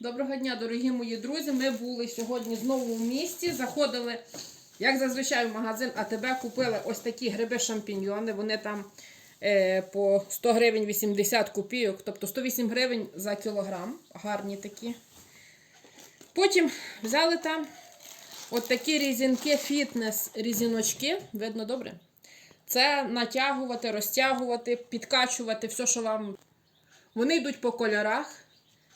Доброго дня, дорогі мої друзі. Ми були сьогодні знову в місті. Заходили, як зазвичай, в магазин АТБ, купили ось такі гриби шампіньйони. Вони там е, по 100 гривень 80 копійок, тобто 108 гривень за кілограм. Гарні такі. Потім взяли там от такі різінки, фітнес різіночки. Видно добре? Це натягувати, розтягувати, підкачувати, все, що вам. Вони йдуть по кольорах.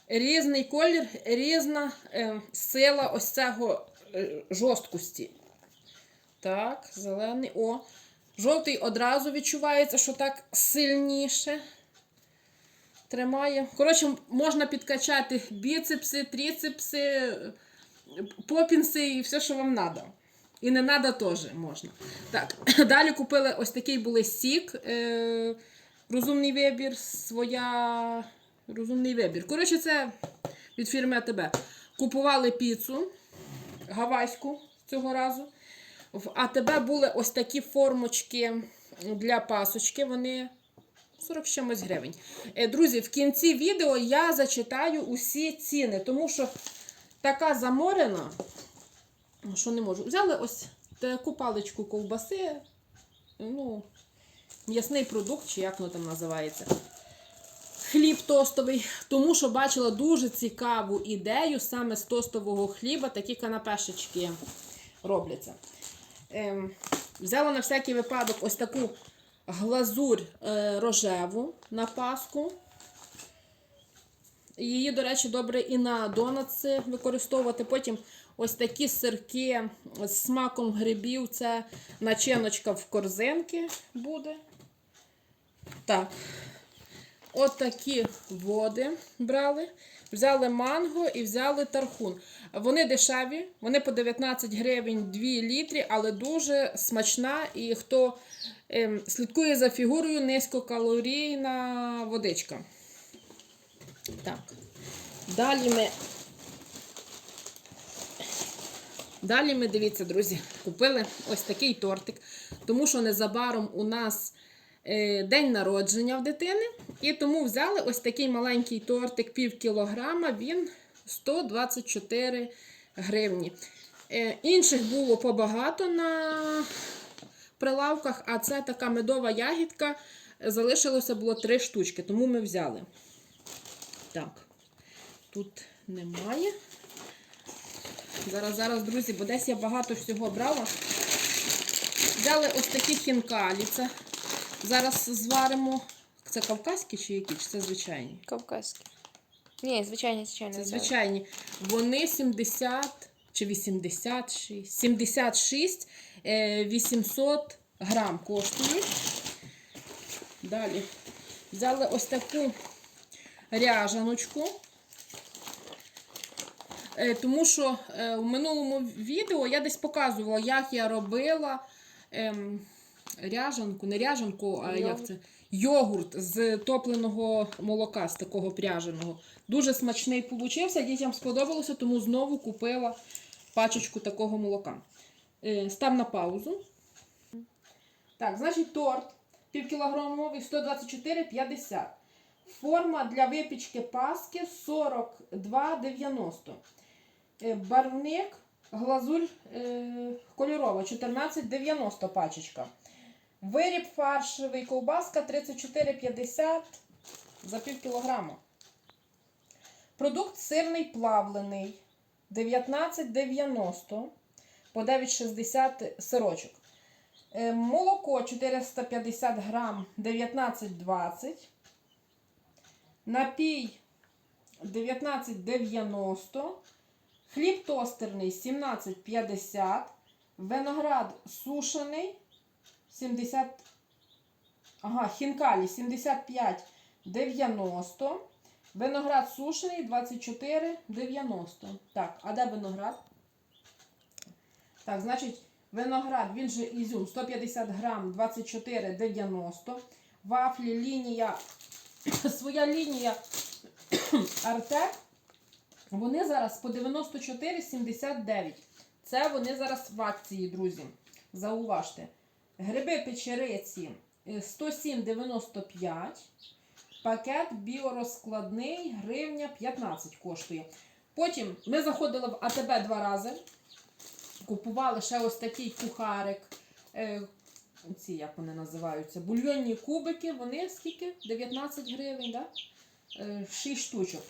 Різний колір, різна е, сила ось цього е, жорсткості. Так, зелений. О. Жовтий одразу відчувається, що так сильніше тримає. Коротше, можна підкачати біцепси, тріцепси, попінси і все, що вам треба. І не треба теж можна. Так, далі купили ось такий були сік. Е, розумний вибір, своя. Розумний вибір. Коротше, це від фірми АТБ. Купували піцу гавайську цього разу. В АТБ були ось такі формочки для пасочки. Вони 40 чимось гривень. Е, Друзі, в кінці відео я зачитаю усі ціни, тому що така заморена, що не можу. Взяли ось таку паличку ковбаси, ну, м'ясний продукт, чи як воно там називається. Хліб тостовий, тому що бачила дуже цікаву ідею саме з тостового хліба, такі канапешечки робляться. Ем, взяла на всякий випадок ось таку глазурь е, рожеву на паску. Її, до речі, добре і на донатси використовувати. Потім ось такі сирки з смаком грибів. Це начиночка в корзинки буде. Так. От такі води брали. Взяли манго і взяли тархун. Вони дешеві, вони по 19 гривень 2 літрі, але дуже смачна. І хто ем, слідкує за фігурою, низькокалорійна водичка. Так. Далі ми. Далі ми, дивіться, друзі, купили ось такий тортик, тому що незабаром у нас день народження в дитини. І тому взяли ось такий маленький тортик, пів кілограма, він 124 гривні. Е, інших було побагато на прилавках, а це така медова ягідка. Залишилося було три штучки, тому ми взяли. Так, тут немає. Зараз, зараз, друзі, бо десь я багато всього брала. Взяли ось такі хінкалі. Це зараз зваримо. Це кавказькі чи які? Чи це звичайні? Кавказький. Ні, звичайно, звичайно. Це звичайні. Вони 70 чи 86, 76 е, 800 грам коштують. Далі взяли ось таку ряжаночку. Е, Тому що е, в минулому відео я десь показувала, як я робила ем, ряжанку, не ряжанку, а як Йогурт. це? Йогурт з топленого молока, з такого пряженого. Дуже смачний получився, дітям сподобалося, тому знову купила пачечку такого молока. Е, Став на паузу. Так, значить, торт півкілограмовий 124,50. Форма для випічки паски 42,90. Е, Барвник, глазурь е, кольорова 14,90 пачечка. Виріб фаршевий ковбаска 34,50 за пів кілограма. Продукт сирний плавлений 19,90 по 9,60 сирочок. Е, Молоко 450 грам 19,20. Напій 19,90. Хліб тостерний 17,50. Виноград сушений 70. Ага, хінкалі 75,90. Виноград сушений 24,90. Так, а де виноград? Так, значить, виноград, він же ізюм 150 грам 24,90. Вафлі, лінія, своя лінія Артек. Вони зараз по 94,79. Це вони зараз в акції, друзі. Зауважте. Гриби печериці е, 107,95. Пакет біорозкладний гривня 15 коштує. Потім ми заходили в АТБ два рази. Купували ще ось такий кухарик. Е, ці, як вони називаються, бульйонні кубики. Вони скільки? 19 гривень, да? Е, 6 штучок.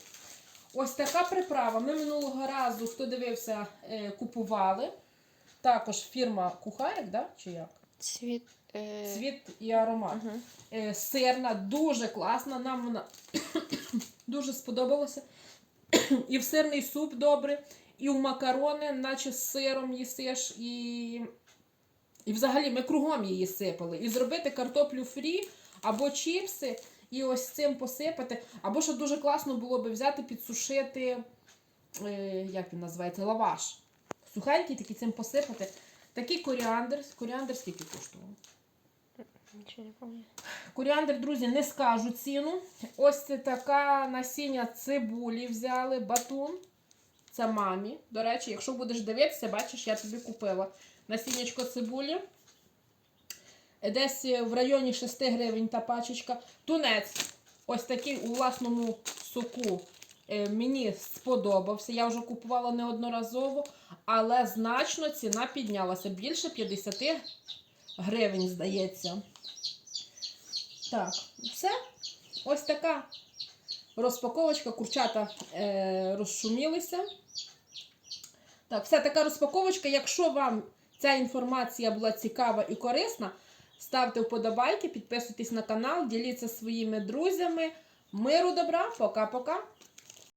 Ось така приправа. Ми минулого разу, хто дивився, е, купували. Також фірма Кухарик, да? чи як? Цвіт. Е... Цвіт і аромат. Ага. Е, сирна, дуже класна. Нам вона дуже сподобалася. І в сирний суп добре, і в макарони, наче з сиром їсиш, і, і взагалі ми кругом її сипали. І зробити картоплю фрі або чіпси, і ось цим посипати. Або що дуже класно було би взяти, підсушити, е, як він називається, лаваш. Сухенький, такий цим посипати. Такий коріандр. Коріандр скільки коштував? Нічого не пам'ятаю. Коріандр, друзі, не скажу ціну. Ось це така насіння цибулі взяли, батун. Це мамі. До речі, якщо будеш дивитися, бачиш, я тобі купила насіннячко цибулі. Десь в районі 6 гривень та пачечка. Тунець. Ось такий у власному соку мені сподобався. Я вже купувала неодноразово, але значно ціна піднялася. Більше 50 гривень, здається. Так, все. Ось така розпаковочка. Курчата е, розшумілися. Так, все така розпаковочка. Якщо вам ця інформація була цікава і корисна, ставте вподобайки, підписуйтесь на канал, діліться своїми друзями. Миру добра, пока-пока.